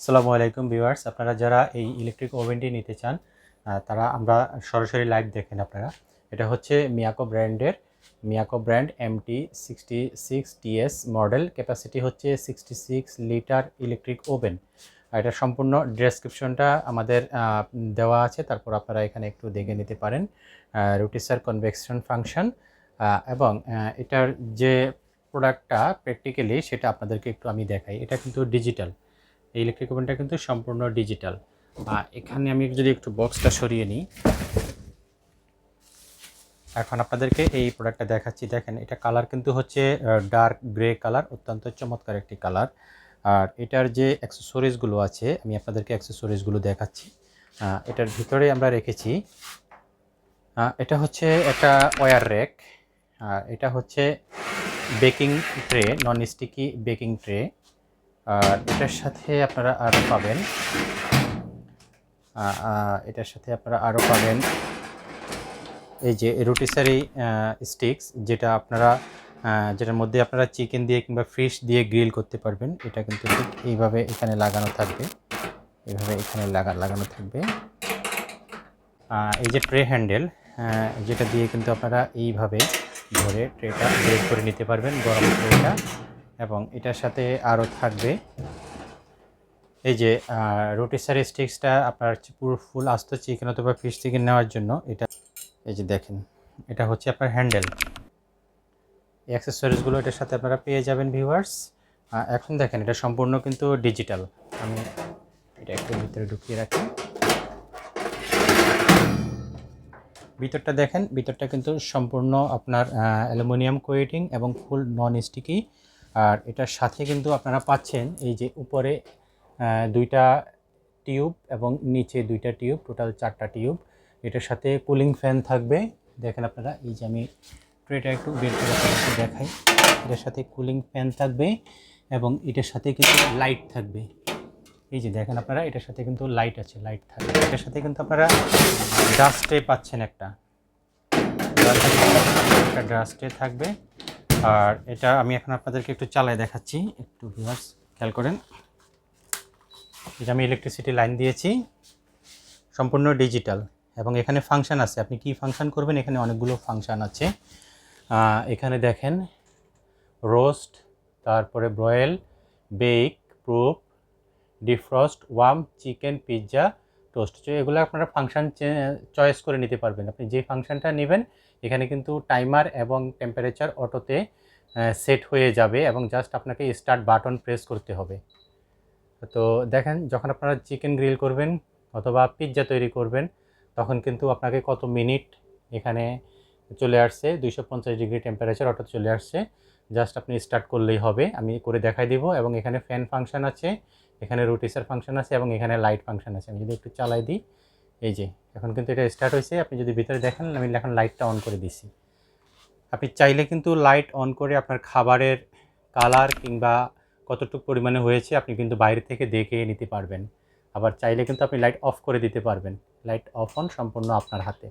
আসসালামু আলাইকুম ভিউয়ার্স, আপনারা যারা এই ইলেকট্রিক ওভেনটি নিতে চান তারা আমরা সরাসরি লাইভ দেখেন আপনারা। এটা হচ্ছে মিয়াকো ব্র্যান্ডের Miyako brand MT sixty six model capacity হচ্ছে sixty six litre electric oven আর এটার সম্পূর্ণ ডেসক্রিপশনটা আমাদের দেওয়া আছে, তারপর আপনারা এখানে একটু দেখে নিতে পারেন। রুটিসার কনভেকশন ফাংশন এবং এটার যে প্রোডাক্টটা প্র্যাকটিক্যালি সেটা আপনাদেরকে একটু আমি দেখাই। এটা কিন্তু ডিজিটাল এই ইলেকট্রিক ওভেনটা কিন্তু সম্পূর্ণ ডিজিটাল এখানে আমি যদি একটু বক্সটা সরিয়ে নিই। এখন আপনাদেরকে এই প্রোডাক্টটা দেখাচ্ছি। দেখেন, এটা কালার কিন্তু হচ্ছে ডার্ক গ্রে কালার অত্যন্ত চমৎকার একটি কালার আর এটার যে অ্যাক্সেসরিজগুলো আছে, আমি আপনাদেরকে অ্যাক্সেসরিজগুলো দেখাচ্ছি। এটার ভিতরে আমরা রেখেছি এটা হচ্ছে একটা ওয়ার র্যাক আর এটা হচ্ছে baking tray non sticky baking tray আর এটার সাথে আপনারা আরও পাবেন এটার সাথে আপনারা আরও পাবেন এই যে রুটিসারি স্টিক্স যেটা আপনারা যেটার মধ্যে আপনারা চিকেন দিয়ে কিংবা ফিশ দিয়ে গ্রিল করতে পারবেন। এটা কিন্তু ঠিক এইভাবে এখানে লাগানো থাকবে। এইভাবে এখানে লাগা, লাগানো থাকবে। এই যে ট্রে হ্যান্ডেল যেটা দিয়ে কিন্তু আপনারা এইভাবে ধরে ট্রেটা বের করে নিতে পারবেন, গরম ট্রেটা এবং এটার সাথে আরও থাকবে। এই যে রোটিসারি স্টিক্সটা আপনার পুরো ফুল আস্ত চিকেন অথবা ফিশ চিকেন নেওয়ার জন্য এটা, এই যে দেখেন, এটা হচ্ছে আপনার হ্যান্ডেল এই অ্যাক্সেসরিজগুলো এটার সাথে আপনারা পেয়ে যাবেন ভিউয়ার্স এখন দেখেন, এটা সম্পূর্ণ কিন্তু ডিজিটাল আমি এটা একটু ভিতরে ঢুকিয়ে রাখি। ভিতরটা দেখেন, ভিতরটা কিন্তু সম্পূর্ণ আপনার অ্যালুমিনিয়াম কোয়েটিং এবং ফুল নন স্টিকি আর এটার সাথে কিন্তু আপনারা পাচ্ছেন এই যে উপরে দুইটা টিউব এবং নিচে দুইটা টিউব, টোটাল চারটা টিউব। এটার সাথে কুলিং ফ্যান থাকবে। দেখেন আপনারা, এই যে আমি ট্রেটা একটু বের করে দেখাই। এটার সাথে কুলিং ফ্যান থাকবে এবং এটার সাথে কিন্তু লাইট থাকবে। এই যে দেখেন আপনারা, এটার সাথে কিন্তু লাইট আছে, লাইট থাকবে। এটার সাথে কিন্তু আপনারা ডাস্টে পাচ্ছেন একটা। একটা ডাস্টে থাকবে। আর এটা আমি এখন আপনাদেরকে একটু চালায় দেখাচ্ছি। একটু ভিউয়ার্স খেয়াল করেন। এটা আমি ইলেকট্রিসিটি লাইন দিয়েছি। সম্পূর্ণ ডিজিটাল এবং এখানে ফাংশন আছে। আপনি কি ফাংশান করবেন? এখানে অনেকগুলো ফাংশন আছে। এখানে দেখেন রোস্ট তারপরে broil bake proof defrost warm chicken pizza toast এগুলো আপনারা ফাংশন চয়েস করে নিতে পারবেন। আপনি যে ফাংশনটা নেবেন, এখানে কিন্তু টাইমার এবং টেম্পারেচার অটোতে সেট হয়ে যাবে এবং জাস্ট আপনাকে স্টার্ট বাটন প্রেস করতে হবে। তো দেখেন, যখন আপনারা চিকেন গ্রিল করবেন অথবা পিৎজা তৈরি করবেন, তখন কিন্তু আপনাকে কত মিনিট এখানে চলে আসছে, দুইশো পঞ্চাশ ডিগ্রি টেম্পারেচার অটো চলে আসছে। জাস্ট আপনি স্টার্ট করলেই হবে। আমি করে দেখাই দিব এবং এখানে ফ্যান ফাংশন আছে। এখানে রোটিসার ফাংশন আছে এবং এখানে লাইট ফাংশন আছে। আমি যদি একটু চালাই দিই, এই যে, এখন কিন্তু এটা স্টার্ট হয়েছে। আপনি যদি ভিতরে দেখেন, আমি এখন লাইটটা অন করে দিছি আপনি চাইলে কিন্তু লাইট অন করে আপনার খাবারের কালার কিংবা কতটুকু পরিমাণে হয়েছে, আপনি কিন্তু বাইরে থেকে দেখে নিতে পারবেন। আবার চাইলে কিন্তু আপনি লাইট অফ করে দিতে পারবেন। লাইট অফ অন সম্পূর্ণ আপনার হাতে।